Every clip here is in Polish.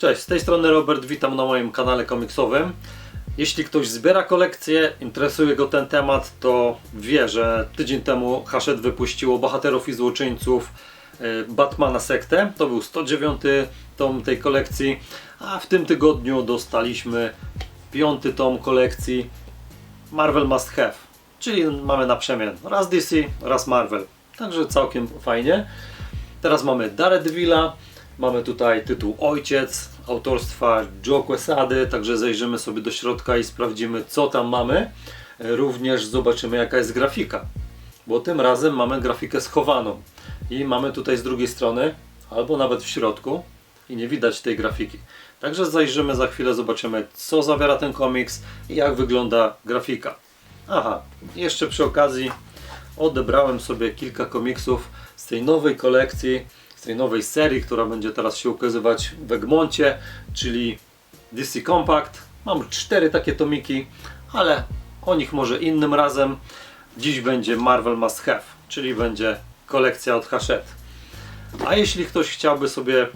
Cześć, z tej strony Robert, witam na moim kanale komiksowym. Jeśli ktoś zbiera kolekcję, interesuje go ten temat, to wie, że tydzień temu Hachette wypuściło Bohaterów i Złoczyńców y, Batmana Sektę. To był 109 tom tej kolekcji, a w tym tygodniu dostaliśmy piąty tom kolekcji Marvel Must Have. Czyli mamy na przemian raz DC, raz Marvel. Także całkiem fajnie. Teraz mamy Daredevila, mamy tutaj tytuł Ojciec, autorstwa Joe Quesady, także zajrzymy sobie do środka i sprawdzimy co tam mamy. Również zobaczymy jaka jest grafika, bo tym razem mamy grafikę schowaną i mamy tutaj z drugiej strony, albo nawet w środku i nie widać tej grafiki. Także zajrzymy za chwilę, zobaczymy co zawiera ten komiks i jak wygląda grafika. Aha, jeszcze przy okazji odebrałem sobie kilka komiksów z tej nowej kolekcji, z tej nowej serii, która będzie teraz się ukazywać w Egmoncie, czyli DC Compact. Mam cztery takie tomiki, ale o nich może innym razem. Dziś będzie Marvel Must Have, czyli będzie kolekcja od Hachette. A jeśli ktoś chciałby sobie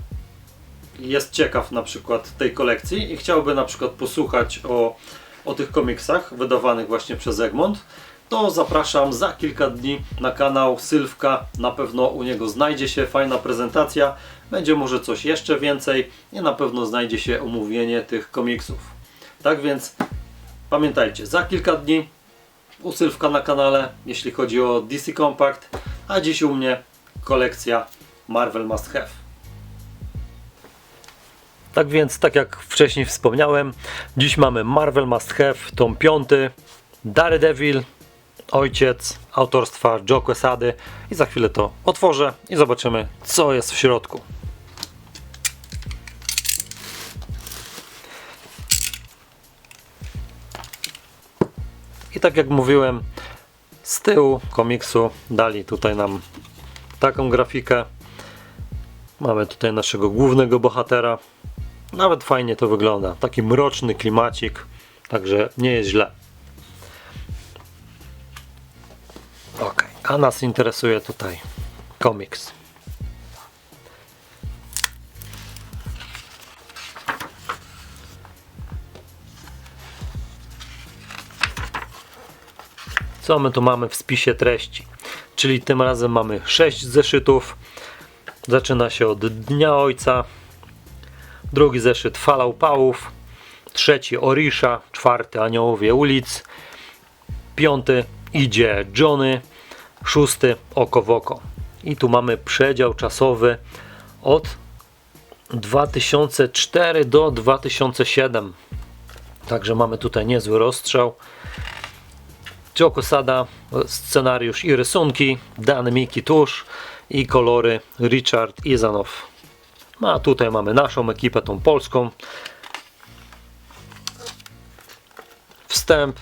jest ciekaw na przykład tej kolekcji i chciałby na przykład posłuchać o, o tych komiksach wydawanych właśnie przez Egmont, to zapraszam za kilka dni na kanał Sylwka. Na pewno u niego znajdzie się fajna prezentacja. Będzie może coś jeszcze więcej i na pewno znajdzie się omówienie tych komiksów. Tak więc pamiętajcie, za kilka dni u Sylwka na kanale, jeśli chodzi o DC Compact, a dziś u mnie kolekcja Marvel Must Have. Tak więc, tak jak wcześniej wspomniałem, dziś mamy Marvel Must Have, tom 5, Daredevil, Ojciec, autorstwa Joe Quesady i za chwilę to otworzę i zobaczymy co jest w środku. I tak jak mówiłem, z tyłu komiksu dali tutaj nam taką grafikę. Mamy tutaj naszego głównego bohatera. Nawet fajnie to wygląda. Taki mroczny klimacik, także nie jest źle. A nas interesuje tutaj komiks. Co my tu mamy w spisie treści? Czyli tym razem mamy 6 zeszytów. Zaczyna się od Dnia Ojca. Drugi zeszyt Fala Upałów. Trzeci Orisza. Czwarty Aniołowie Ulic. Piąty idzie Johnny. Szósty Oko w Oko. I tu mamy przedział czasowy od 2004 do 2007. Także mamy tutaj niezły rozstrzał. Joe Quesada, scenariusz i rysunki, dany Miki Tusz i kolory Richard Izanow. No, a tutaj mamy naszą ekipę, tą polską. Wstęp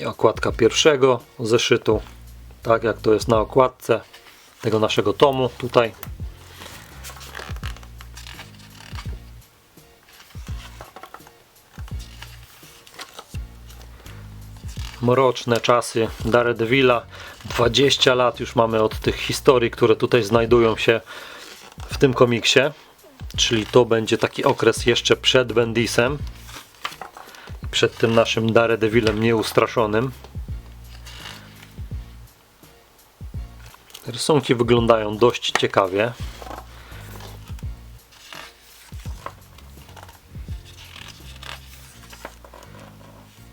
i okładka pierwszego zeszytu, tak jak to jest na okładce tego naszego tomu tutaj. mroczne czasy Daredevila. 20 lat już mamy od tych historii, które tutaj znajdują się w tym komiksie. Czyli to będzie taki okres jeszcze przed Bendisem. Przed tym naszym Daredevilem nieustraszonym. Rysunki wyglądają dość ciekawie.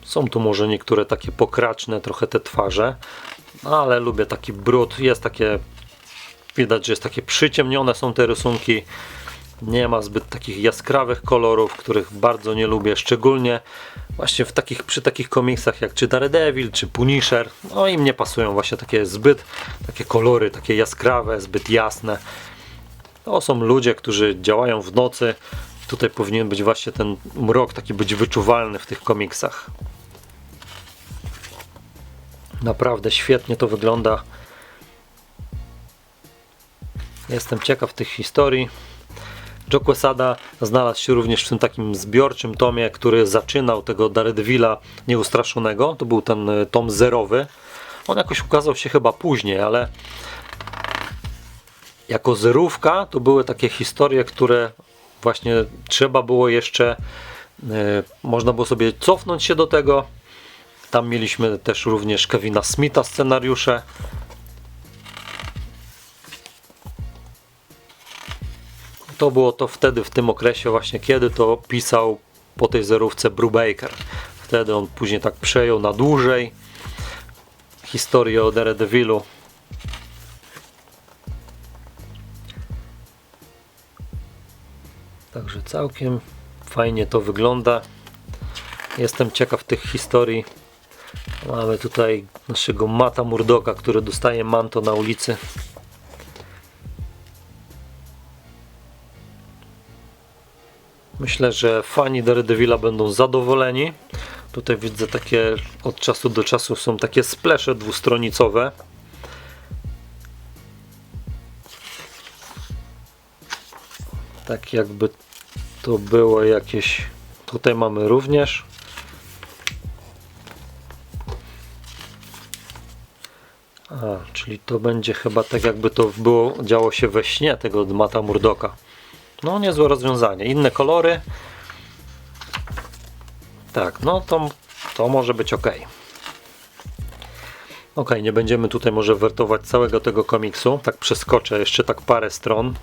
Są tu może niektóre takie pokraczne trochę te twarze, no ale lubię taki brud. Jest takie, widać, że jest takie przyciemnione są te rysunki. Nie ma zbyt takich jaskrawych kolorów, których bardzo nie lubię, szczególnie właśnie w takich, przy takich komiksach jak czy Daredevil, czy Punisher. No im nie pasują właśnie takie zbyt takie kolory, takie jaskrawe, zbyt jasne. To są ludzie, którzy działają w nocy. Tutaj powinien być właśnie ten mrok taki być wyczuwalny w tych komiksach. Naprawdę świetnie to wygląda. Jestem ciekaw tych historii. Joe Quesada znalazł się również w tym takim zbiorczym tomie, który zaczynał tego Daredevila nieustraszonego. To był ten y, tom zerowy. On jakoś ukazał się chyba później, ale jako zerówka to były takie historie, które właśnie trzeba było jeszcze, e, można było sobie cofnąć się do tego. Tam mieliśmy też również Kevina Smitha scenariusze. To było to wtedy, w tym okresie właśnie, kiedy to pisał po tej zerówce Brubaker. Wtedy on później tak przejął na dłużej historię o Daredevilu. Także całkiem fajnie to wygląda. Jestem ciekaw tych historii. Mamy tutaj naszego Mata Murdoka, który dostaje manto na ulicy. Myślę, że fani Daredevila będą zadowoleni. Tutaj widzę takie od czasu do czasu są takie splesze dwustronicowe. Tak jakby to było jakieś. Tutaj mamy również. A, czyli to będzie chyba tak jakby to było, działo się we śnie tego Mata Murdoka. No niezłe rozwiązanie. Inne kolory. Tak, no to, to może być ok. Ok, nie będziemy tutaj może wertować całego tego komiksu. Tak przeskoczę jeszcze tak parę stron.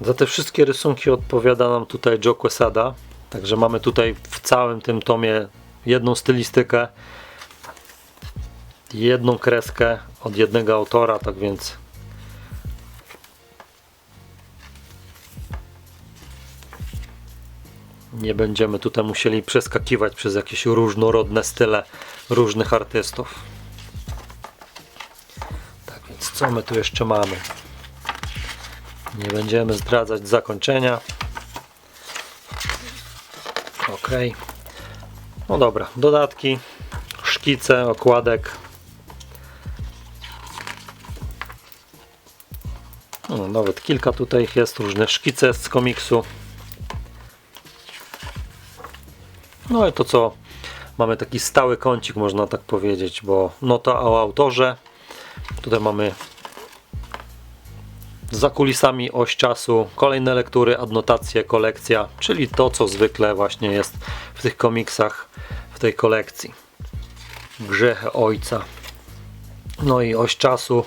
Za te wszystkie rysunki odpowiada nam tutaj Joe Quesada. Także mamy tutaj w całym tym tomie jedną stylistykę, jedną kreskę od jednego autora, tak więc nie będziemy tutaj musieli przeskakiwać przez jakieś różnorodne style różnych artystów. Tak więc co my tu jeszcze mamy? Nie będziemy zdradzać zakończenia. Ok. No dobra, dodatki, szkice, okładek. No, nawet kilka tutaj jest, różne szkice z komiksu. No i to co, mamy taki stały kącik, można tak powiedzieć, bo nota o autorze. Tutaj mamy za kulisami oś czasu, kolejne lektury, adnotacje, kolekcja, czyli to co zwykle właśnie jest w tych komiksach, w tej kolekcji. Grzechy Ojca. No i oś czasu,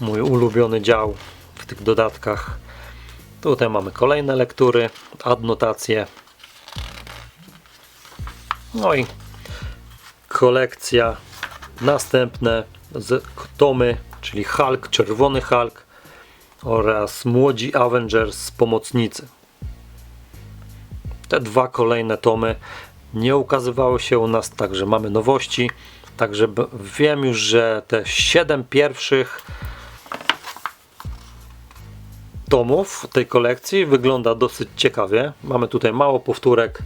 mój ulubiony dział w tych dodatkach. Tutaj mamy kolejne lektury, adnotacje. No i kolekcja, następne z tomy, czyli Hulk, Czerwony Hulk, oraz Młodzi Avengers Pomocnicy. Te dwa kolejne tomy nie ukazywały się u nas, także mamy nowości. Także wiem już, że te 7 pierwszych tomów tej kolekcji wygląda dosyć ciekawie. Mamy tutaj mało powtórek.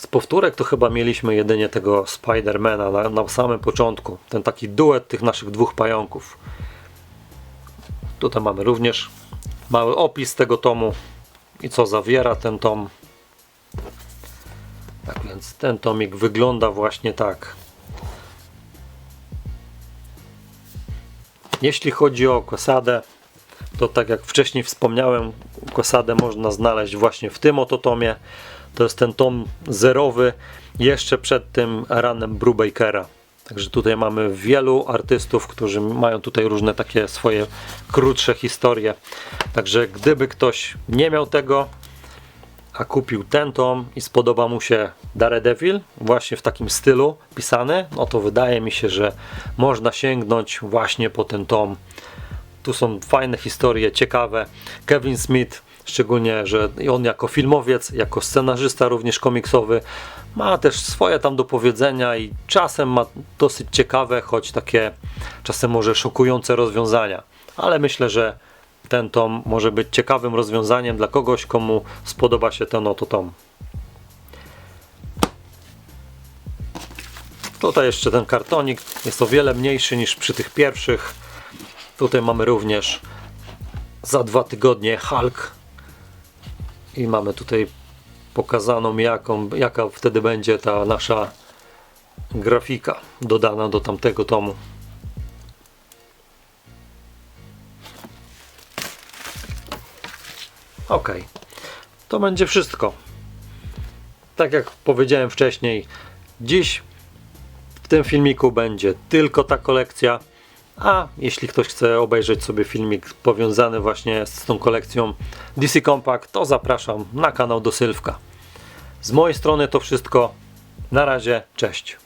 Z powtórek to chyba mieliśmy jedynie tego Spidermana na, na samym początku. Ten taki duet tych naszych dwóch pająków. Tutaj mamy również mały opis tego tomu i co zawiera ten tom. Tak więc ten tomik wygląda właśnie tak. Jeśli chodzi o Quesadę, to tak jak wcześniej wspomniałem, Quesadę można znaleźć właśnie w tym oto tomie. To jest ten tom zerowy, jeszcze przed tym ranem Brubakera. Także tutaj mamy wielu artystów, którzy mają tutaj różne takie swoje krótsze historie. Także gdyby ktoś nie miał tego, a kupił ten tom i spodoba mu się Daredevil właśnie w takim stylu pisany, no to wydaje mi się, że można sięgnąć właśnie po ten tom. Tu są fajne historie, ciekawe. Kevin Smith, szczególnie, że on jako filmowiec, jako scenarzysta również komiksowy, ma też swoje tam do powiedzenia i czasem ma dosyć ciekawe, choć takie czasem może szokujące rozwiązania. Ale myślę, że ten tom może być ciekawym rozwiązaniem dla kogoś, komu spodoba się ten oto tom. Tutaj jeszcze ten kartonik jest o wiele mniejszy niż przy tych pierwszych. Tutaj mamy również za dwa tygodnie Hulk i mamy tutaj pokazaną jaką, jaka wtedy będzie ta nasza grafika dodana do tamtego tomu. Ok, to będzie wszystko. Tak jak powiedziałem wcześniej, dziś w tym filmiku będzie tylko ta kolekcja. A jeśli ktoś chce obejrzeć sobie filmik powiązany właśnie z tą kolekcją DC Compact, to zapraszam na kanał do Sylwka. Z mojej strony to wszystko. Na razie, cześć.